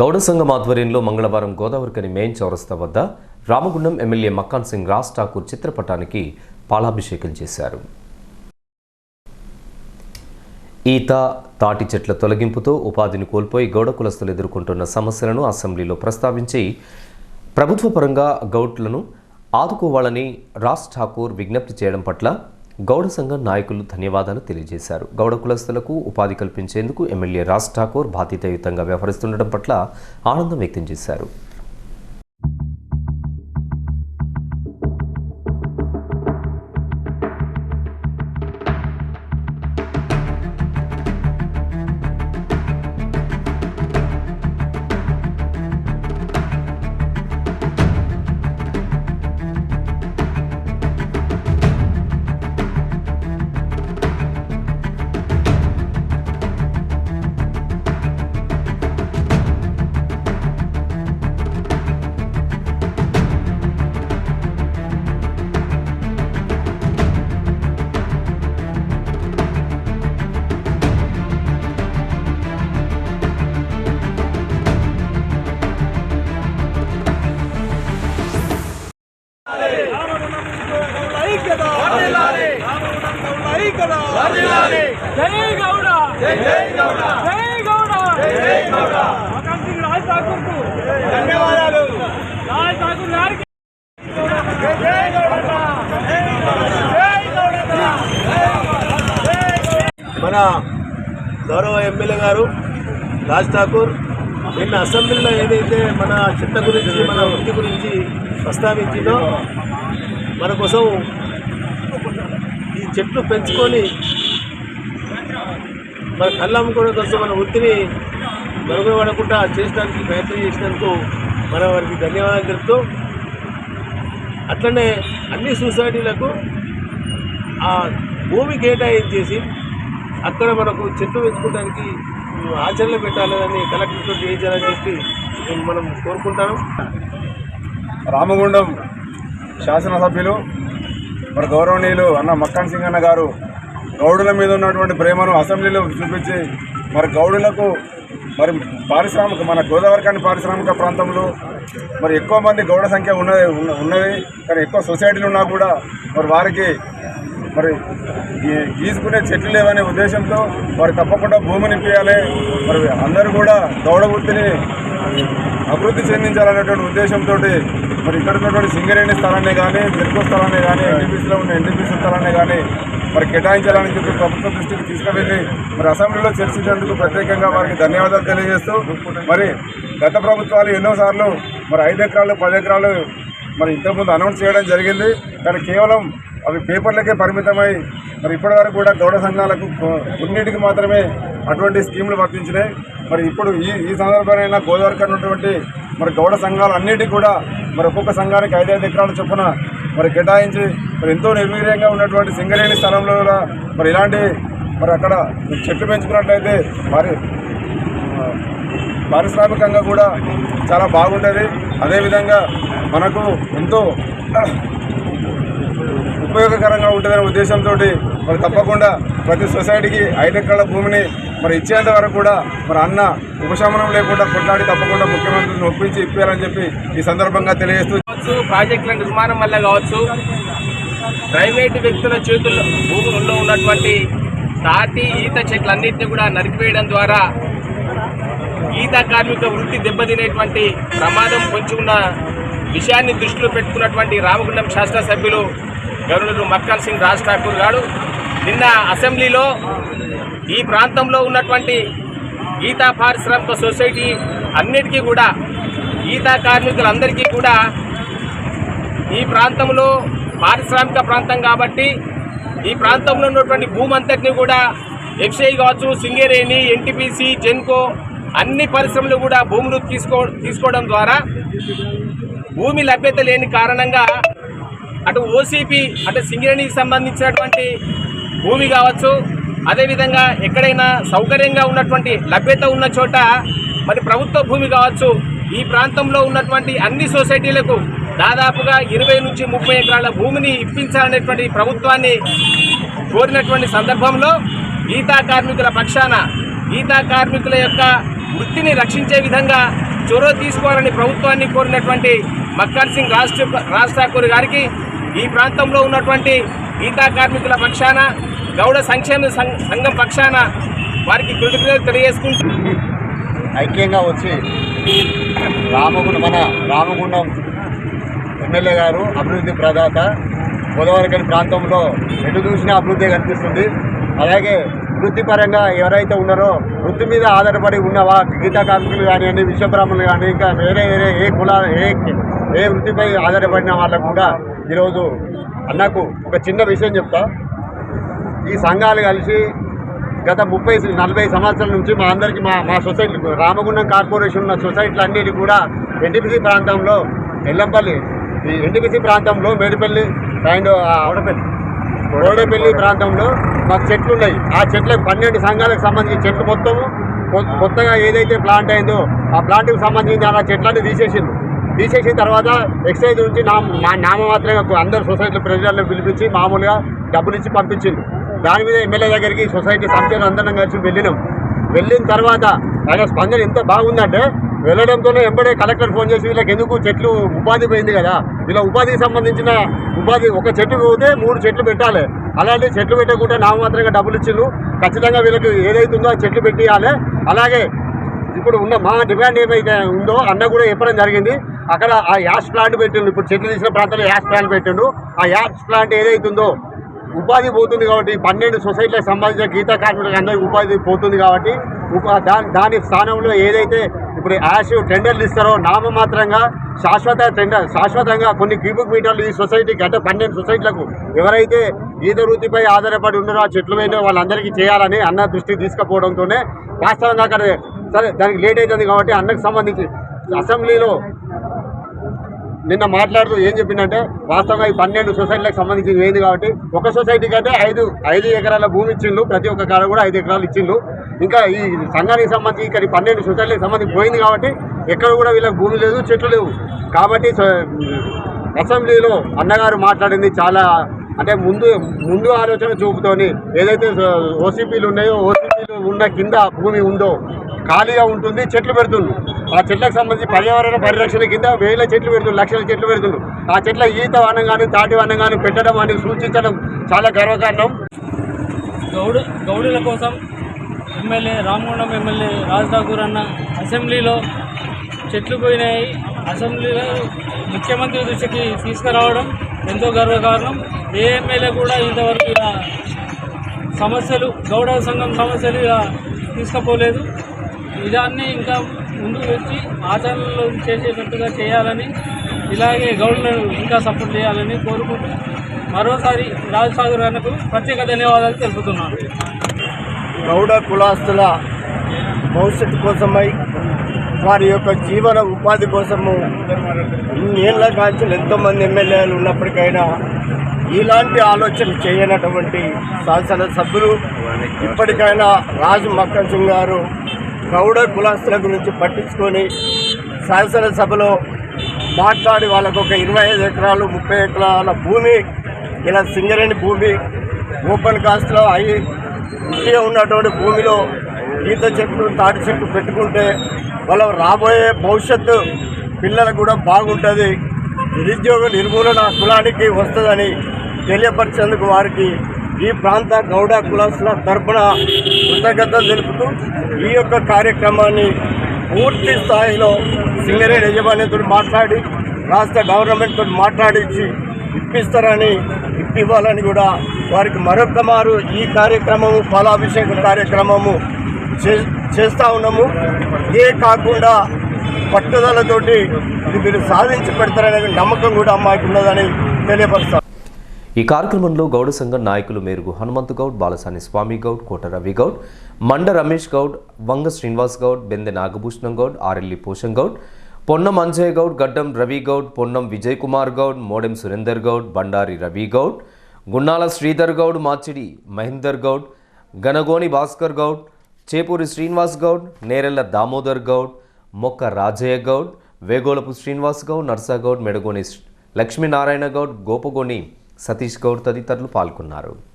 గౌడ సంఘం ఆధ్వర్యంలో మంగళవారం గోదావరికని మెయిన్ చౌరస్తా వద్ద రామగుండం ఎమ్మెల్యే మక్కాన్ సింగ్ రాజ్ ఠాకూర్ చిత్రపటానికి పాలాభిషేకం చేశారు. ఈత తాటి చెట్ల తొలగింపుతో ఉపాధిని కోల్పోయి గౌడ కులస్తులు ఎదుర్కొంటున్న సమస్యలను అసెంబ్లీలో ప్రస్తావించి ప్రభుత్వ పరంగా గౌడ్లను ఆదుకోవాలని రాజ్ ఠాకూర్ విజ్ఞప్తి చేయడం పట్ల గౌడ సంఘం నాయకులు ధన్యవాదాలు తెలియజేశారు. గౌడ కులస్తులకు ఉపాధి కల్పించేందుకు ఎమ్మెల్యే రాజ్ ఠాకూర్ బాధ్యతాయుతంగా వ్యవహరిస్తుండటం పట్ల ఆనందం వ్యక్తం చేశారు. మన గౌరవ ఎమ్మెల్యే గారు రాజ్ ఠాకూర్ నిన్న అసెంబ్లీలో ఏదైతే మన చెత్త గురించి మన వృత్తి గురించి ప్రస్తావించిందో మన కోసం ఈ చెట్లు పెంచుకొని మన కళ్ళం కూడా కోసం మన వృత్తిని మరుగుపడకుండా చేసడానికి ప్రయత్నం చేసినందుకు మనం వారికి ధన్యవాదాలు తెలుపుతూ అట్లనే అన్ని సొసైటీలకు ఆ భూమి కేటాయించేసి అక్కడ మనకు చెట్లు పెంచుకోవడానికి ఆచరణ పెట్టాలని కలెక్టర్తో చేయించాలని చెప్పి నేను మనం కోరుకుంటాను. రామగుండం శాసనసభ్యులు మరి గౌరవనీయులు అన్న మక్కన్ సింగ్ అన్న గారు గౌడుల మీద ఉన్నటువంటి ప్రేమను అసెంబ్లీలో చూపించి మరి గౌడులకు మరి పారిశ్రామిక మన గోదావరికాని పారిశ్రామిక ప్రాంతంలో మరి ఎక్కువ మంది గౌడ సంఖ్య ఉన్నది ఉన్న- ఉన్నది. కానీ ఎక్కువ సొసైటీలు ఉన్నా కూడా మరి వారికి మరి తీసుకునే చెట్లు లేవనే ఉద్దేశంతో వారు తప్పకుండా భూమిని ఇప్పించాలి మరి అందరూ కూడా దౌడ వృత్తిని అభివృద్ధి చెందించాలనేటువంటి ఉద్దేశంతో మరి ఇక్కడ ఉన్నటువంటి సింగరేణి స్థలాన్ని కానీ మెరుగు స్థలాన్ని కానీ ఎన్టీపీసీలో ఉన్న ఎన్టీపీసీ స్థలాన్ని కానీ మరి కేటాయించాలని చెప్పి ప్రభుత్వ దృష్టికి తీసుకువెళ్ళి మరి అసెంబ్లీలో చర్చించేందుకు ప్రత్యేకంగా వారికి ధన్యవాదాలు తెలియజేస్తూ మరి గత ప్రభుత్వాలు ఎన్నోసార్లు మరి ఐదు ఎకరాలు పది ఎకరాలు మరి ఇంతకుముందు అనౌన్స్ చేయడం జరిగింది. కానీ కేవలం అవి పేపర్లకే పరిమితమై మరి ఇప్పటివరకు కూడా గౌడ సంఘాలకు కొన్నింటికి కొన్నిటికి మాత్రమే అటువంటి స్కీములు వర్తించినాయి. మరి ఇప్పుడు ఈ ఈ సందర్భంగా గోదావరి ఉన్నటువంటి మరి గౌడ సంఘాలు అన్నిటికీ కూడా మరి ఒక్కొక్క సంఘానికి ఐదైదు ఎకరాల చొప్పున మరి కేటాయించి మరి ఎంతో నిర్వీర్యంగా ఉన్నటువంటి సింగరేణి స్థలంలో కూడా మరి ఇలాంటి మరి అక్కడ చెట్లు పెంచుకున్నట్లయితే మరి పారిశ్రామికంగా కూడా చాలా బాగుంటుంది అదేవిధంగా మనకు ఎంతో ఉపయోగకరంగా ఉంటుందనే ఉద్దేశంతో మరి తప్పకుండా ప్రతి సొసైటీకి ఐదు ఎకరాల భూమిని మరి ఇచ్చేంత వరకు కూడా మరి అన్న ఉపశమనం లేకుండా కొట్లాడి తప్పకుండా ముఖ్యమంత్రిని ఒప్పించి ఇప్పారని చెప్పి ఈ సందర్భంగా తెలియజేస్తూ ప్రాజెక్టుల నిర్మాణం వల్ల కావచ్చు ప్రైవేటు వ్యక్తుల చేతుల్లో భూముల్లో ఉన్నటువంటి తాటి ఈత చెట్లన్నింటినీ కూడా నరికివేయడం ద్వారా ఈత కార్మిక వృత్తి దెబ్బతినేటువంటి ప్రమాదం పొంచుకున్న విషయాన్ని దృష్టిలో పెట్టుకున్నటువంటి రామగుండం శాసనసభ్యులు గవర్నర్ మక్కన్ సింగ్ రాజ్ ఠాకూర్ గారు నిన్న అసెంబ్లీలో ఈ ప్రాంతంలో ఉన్నటువంటి గీతా పారిశ్రామిక సొసైటీ అన్నిటికీ కూడా గీతా కార్మికులందరికీ కూడా ఈ ప్రాంతంలో పారిశ్రామిక ప్రాంతం కాబట్టి ఈ ప్రాంతంలో ఉన్నటువంటి భూమంతటిని కూడా ఎఫ్సిఐ కావచ్చు సింగరేణి ఎన్టీపీసీ జెన్కో అన్ని పరిశ్రమలు కూడా భూములు తీసుకో తీసుకోవడం ద్వారా భూమి లభ్యత లేని కారణంగా అటు ఓసీపీ అంటే సింగరేణికి సంబంధించినటువంటి భూమి కావచ్చు అదేవిధంగా ఎక్కడైనా సౌకర్యంగా ఉన్నటువంటి లభ్యత ఉన్న చోట మరి ప్రభుత్వ భూమి కావచ్చు ఈ ప్రాంతంలో ఉన్నటువంటి అన్ని సొసైటీలకు దాదాపుగా ఇరవై నుంచి ముప్పై ఎకరాల భూమిని ఇప్పించాలనేటువంటి ప్రభుత్వాన్ని కోరినటువంటి సందర్భంలో గీతా కార్మికుల పక్షాన గీతా కార్మికుల యొక్క వృత్తిని రక్షించే విధంగా చొరవ తీసుకోవాలని ప్రభుత్వాన్ని కోరినటువంటి మక్కర్ సింగ్ రాజ్ రాజ్ ఠాకూర్ గారికి ఈ ప్రాంతంలో ఉన్నటువంటి గీతా కార్మికుల పక్షాన గౌడ సంక్షేమ సంఘం పక్షాన వారికి కృతజ్ఞతలు తెలియజేసుకుంటూ ఐక్యంగా వచ్చి రామగుండం మన రామగుండం ఎమ్మెల్యే గారు అభివృద్ధి ప్రదాత గోదావరికని ప్రాంతంలో ఎటు చూసినా అభివృద్ధి కనిపిస్తుంది. అలాగే వృత్తిపరంగా ఎవరైతే ఉన్నారో వృత్తి మీద ఆధారపడి ఉన్నవా గీతా కార్మికులు కానివ్వండి విశ్వబ్రాహ్మణులు కానీ ఇంకా వేరే వేరే ఏ కుల ఏ ఏ వృత్తిపై ఆధారపడిన వాళ్ళకు కూడా ఈరోజు అన్నకు ఒక చిన్న విషయం చెప్తా. ఈ సంఘాలు కలిసి గత ముప్పై నలభై సంవత్సరాల నుంచి మా అందరికీ మా మా సొసైటీ రామగుండం కార్పొరేషన్ ఉన్న సొసైటీలు అన్నిటి కూడా ఎన్టీపీసీ ప్రాంతంలో ఎల్లంపల్లి ఈ ఎన్టీపీసీ ప్రాంతంలో మేడిపల్లి అండ్ ఆవడపల్లి ఓడపల్లి ప్రాంతంలో మాకు చెట్లు ఉన్నాయి. ఆ చెట్లకు పన్నెండు సంఘాలకు సంబంధించిన చెట్లు మొత్తము. కొత్తగా ఏదైతే ప్లాంట్ అయిందో ఆ ప్లాంట్కి సంబంధించిన ఆ చెట్లన్నీ తీసేసింది తీసేసిన తర్వాత ఎక్సైజ్ నుంచి నా మా- నామమాత్రంగా అందరు సొసైటీ ప్రజలను పిలిపించి మామూలుగా డబ్బులు ఇచ్చి పంపించింది దాని మీద ఎమ్మెల్యే దగ్గరికి సొసైటీ సభ్యులు అందరం కలిసి వెళ్ళినాం. వెళ్ళిన తర్వాత ఆయన స్పందన ఎంత బాగుందంటే వెళ్ళడంతోనే వెంబడే కలెక్టర్ ఫోన్ చేసి వీళ్ళకి ఎందుకు చెట్లు ఉపాధి పోయింది కదా? ఇలా ఉపాధికి సంబంధించిన ఉపాధి ఒక చెట్టు పోతే మూడు చెట్లు పెట్టాలి. అలాంటి చెట్లు పెట్టకుండా నామమాత్రంగా డబ్బులు ఇచ్చిండ్రు. ఖచ్చితంగా వీళ్ళకి ఏదైతుందో ఆ చెట్లు పెట్టియాలి. అలాగే ఇప్పుడు ఉన్న మా డిమాండ్ ఏమైతే ఉందో అన్న కూడా చెప్పడం జరిగింది. అక్కడ ఆ యాష్ ప్లాంట్ పెట్టిండు. ఇప్పుడు చెట్లు తీసిన ప్రాంతంలో యాష్ ప్లాంట్ పెట్టిండు. ఆ యాష్ ప్లాంట్ ఏదైతుందో ఉపాధి పోతుంది కాబట్టి పన్నెండు సొసైటీలకు సంబంధించిన గీతా కార్మికులకు అందరికీ ఉపాధి పోతుంది కాబట్టి దాని దాని స్థానంలో ఏదైతే ఇప్పుడు యాష్ టెండర్లు ఇస్తారో నామమాత్రంగా శాశ్వత టెండర్ శాశ్వతంగా కొన్ని క్యూబిక్ మీటర్లు ఈ సొసైటీకి అంటే పన్నెండు సొసైటీలకు ఎవరైతే ఈత వృత్తిపై ఆధారపడి ఉన్నారో ఆ చెట్లు మీద వాళ్ళందరికీ చేయాలని అన్న దృష్టికి తీసుకుపోవడంతోనే వాస్తవంగా అక్కడ సరే దానికి లేట్ అవుతుంది కాబట్టి అన్నకు సంబంధించి అసెంబ్లీలో నిన్న మాట్లాడుతూ ఏం చెప్పిందంటే వాస్తవంగా ఈ పన్నెండు సొసైటీలకు సంబంధించి ఏంది కాబట్టి ఒక సొసైటీకి అంటే ఐదు ఐదు ఎకరాల భూమి ఇచ్చిండు ప్రతి ఒక్క కాడ కూడా ఐదు ఎకరాలు ఇచ్చిండు ఇంకా ఈ సంఘానికి సంబంధించి ఇక్కడ పన్నెండు సొసైటీలకు సంబంధించి పోయింది కాబట్టి ఎక్కడ కూడా వీళ్ళకి భూమి లేదు చెట్లు లేవు. కాబట్టి అసెంబ్లీలో అన్నగారు మాట్లాడింది చాలా అంటే ముందు ముందు ఆలోచన చూపుతోని ఏదైతే ఓసీపీలు ఉన్నాయో ఓసీపీలు ఉన్న కింద భూమి ఉందో ఖాళీగా ఉంటుంది చెట్లు పెడుతుంది ఆ చెట్లకు సంబంధించి పర్యావరణ పరిరక్షణ కింద వేల చెట్లు పెడుతుంది లక్షల చెట్లు పెడుతుంది ఆ చెట్ల ఈత వనం కానీ తాటి వనం కానీ పెట్టడం అని సూచించడం చాలా గర్వకారణం. గౌడు గౌడుల కోసం ఎమ్మెల్యే రామగుండం ఎమ్మెల్యే రాజ్ ఠాకూర్ అన్న అసెంబ్లీలో చెట్లు పోయినాయి. అసెంబ్లీలో ముఖ్యమంత్రి దృష్టికి తీసుకురావడం ఎంతో గర్వకారణం. ఏ ఎమ్మెల్యే కూడా ఇంతవరకు ఇలా సమస్యలు గౌడ సంఘం సమస్యలు ఇలా తీసుకుపోలేదు. ఇదాన్ని ఇంకా ముందుకు వచ్చి ఆచరణలో చేసేటట్టుగా చేయాలని ఇలాగే గవర్నమెంట్ ఇంకా సపోర్ట్ చేయాలని కోరుకుంటూ మరోసారి రాజసాగర్ ఠాకూర్ అన్నకు ప్రత్యేక ధన్యవాదాలు తెలుపుతున్నాను. గౌడ కులాస్తుల భవిష్యత్తు కోసమై వారి యొక్క జీవన ఉపాధి కోసము ఇన్నేళ్ళ కాంచి ఎంతోమంది ఎమ్మెల్యేలు ఉన్నప్పటికైనా ఇలాంటి ఆలోచన చేయనటువంటి శాసనసభ్యులు ఇప్పటికైనా రాజు మక్కన్ సింగ్ గారు గౌడ కులాస్తుల గురించి పట్టించుకొని శాసనసభలో మాట్లాడి వాళ్ళకు ఒక ఇరవై ఐదు ఎకరాలు ముప్పై ఎకరాల భూమి ఇలా సింగరేణి భూమి ఓపెన్ కాస్ట్లో అయి ఇంటిగా ఉన్నటువంటి భూమిలో ఈత చెట్లు తాటి చెట్లు పెట్టుకుంటే వాళ్ళ రాబోయే భవిష్యత్తు పిల్లలకు కూడా బాగుంటుంది. నిరుద్యోగ నిర్మూలన కులానికి వస్తుందని తెలియపరిచేందుకు వారికి ఈ ప్రాంత గౌడ కులాసుల తరపున కృతజ్ఞతలు తెలుపుతూ ఈ యొక్క కార్యక్రమాన్ని పూర్తి స్థాయిలో సింగరేణి యజమానితో మాట్లాడి రాష్ట్ర గవర్నమెంట్తో మాట్లాడించి ఇప్పిస్తారని ఇప్పివ్వాలని కూడా వారికి మరొక మారు ఈ కార్యక్రమము పాలాభిషేక కార్యక్రమము చే చేస్తూ ఉన్నాము. ఇదే కాకుండా పట్టుదలతోటి ఇది మీరు సాధించి పెడతారనే నమ్మకం కూడా మాకు ఉన్నదని తెలియపరుస్తారు ఈ కార్యక్రమంలో గౌడ సంఘం నాయకులు మేరుగు హనుమంతు గౌడ్ బాలసాని స్వామి గౌడ్ కోట రవి గౌడ్ మండ రమేష్ గౌడ్ వంగ శ్రీనివాస్ గౌడ్ బెందె నాగభూషణం గౌడ్ ఆరెల్లి పోషం గౌడ్ పొన్నం అంజయ్ గౌడ్ గడ్డం రవి గౌడ్ పొన్నం విజయ్ కుమార్ గౌడ్ మోడెం సురేందర్ గౌడ్ బండారి రవి గౌడ్ గున్నాల శ్రీధర్ గౌడ్ మాచిడి మహేందర్ గౌడ్ గనగోని భాస్కర్ గౌడ్ చేపూరి శ్రీనివాస్ గౌడ్ నేరెళ్ళ దామోదర్ గౌడ్ మొక్క రాజయ్య గౌడ్ వేగోలపు శ్రీనివాస్ గౌడ్ నర్సాగౌడ్ మెడగోని లక్ష్మీనారాయణ గౌడ్ గోపగోని సతీష్ గౌడ్ తదితరులు పాల్గొన్నారు.